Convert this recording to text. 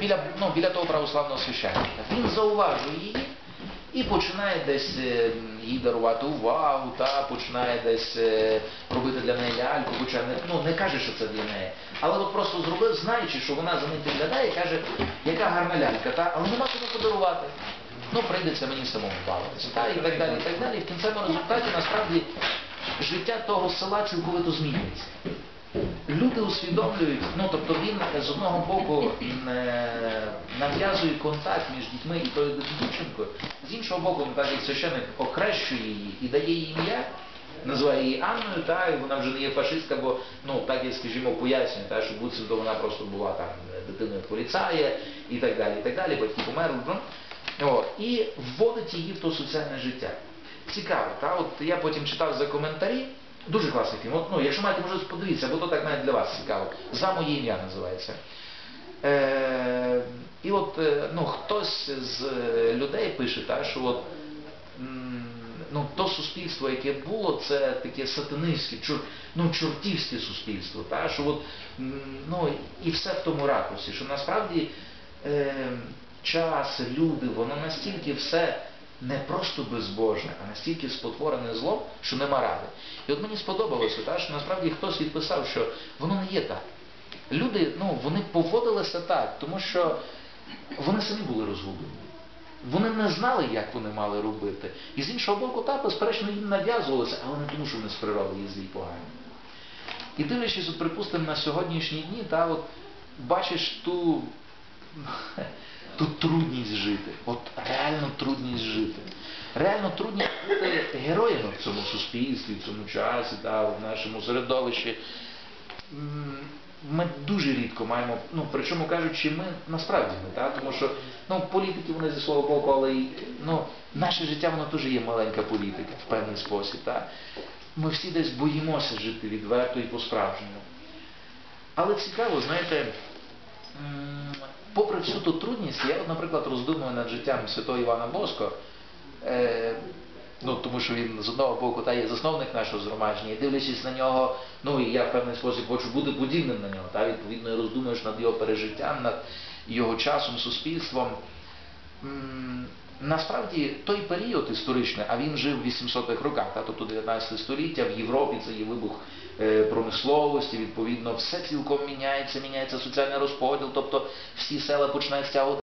біля, ну, біля того православного священника. Він зауважує її і починає десь е, їй дарувати увагу, та починає десь е, робити для неї ляльку, хоча не, ну, не каже, що це для неї. Але от просто зробив, знаючи, що вона за ним підглядає, каже, яка гарна лялька, та? але нема кому подарувати. Ну, прийдеться мені самому бавитися, та? і так далі, і так далі. І в кінцевому результаті насправді життя того села цілковито змінюється. Люди усвідомлюють, ну тобто він е, з одного боку е, нав'язує контакт між дітьми і тою дівчинкою, з іншого боку, так як священик окрещує її і дає їй ім'я, називає її Анною, та, і вона вже не є фашистка, бо ну так як скажімо, пояснює, та, що буцімто вона просто була там дитиною поліцая і так далі, і так далі, батьки померли. Ну, От, і вводить її в то соціальне життя. Цікаво, та? От я потім читав за коментарі. Дуже класний фільм. От, ну, якщо маєте можливість подивитися, бо то так навіть для вас цікаво. За моє ім'я називається. Е, і от е, ну, хтось з людей пише, та, що от, ну, то суспільство, яке було, це таке сатанинське, чур, ну, чортівське суспільство. Та, що от, ну, і все в тому ракурсі, що насправді е, час, люди, воно настільки все не просто безбожне, а настільки спотворене злом, що нема ради. І от мені сподобалося, та, що насправді хтось відписав, що воно не є так. Люди, ну, вони поводилися так, тому що вони самі були розгублені. Вони не знали, як вони мали робити. І з іншого боку, так, безперечно, їм нав'язувалося, але не тому, що вони з природи є злі погані. І дивлячись, от, припустимо, на сьогоднішні дні, та, от, бачиш ту, ту трудність жити. От реально трудність жити. Реально трудність бути героями в цьому суспільстві, в цьому часі, та, в нашому середовищі. Ми дуже рідко маємо, ну причому кажучи, ми насправді ми, та, тому що ну, політики вони зі свого боку, але ну, наше життя воно теж є маленька політика в певний спосіб. Та. Ми всі десь боїмося жити відверто і по-справжньому. Але цікаво, знаєте, попри всю ту трудність, я, наприклад, роздумую над життям святого Івана Боско, е, ну, тому що він з одного боку та є засновник нашого згромадження, і дивлячись на нього, ну і я в певний спосіб хочу бути подібним на нього, та, відповідно і роздумуєш над його пережиттям, над його часом, суспільством. Насправді той період історичний, а він жив в 800-х роках, та, тобто 19 століття, в Європі це є вибух е, промисловості, відповідно, все цілком міняється, міняється соціальний розподіл, тобто всі села починають стягувати.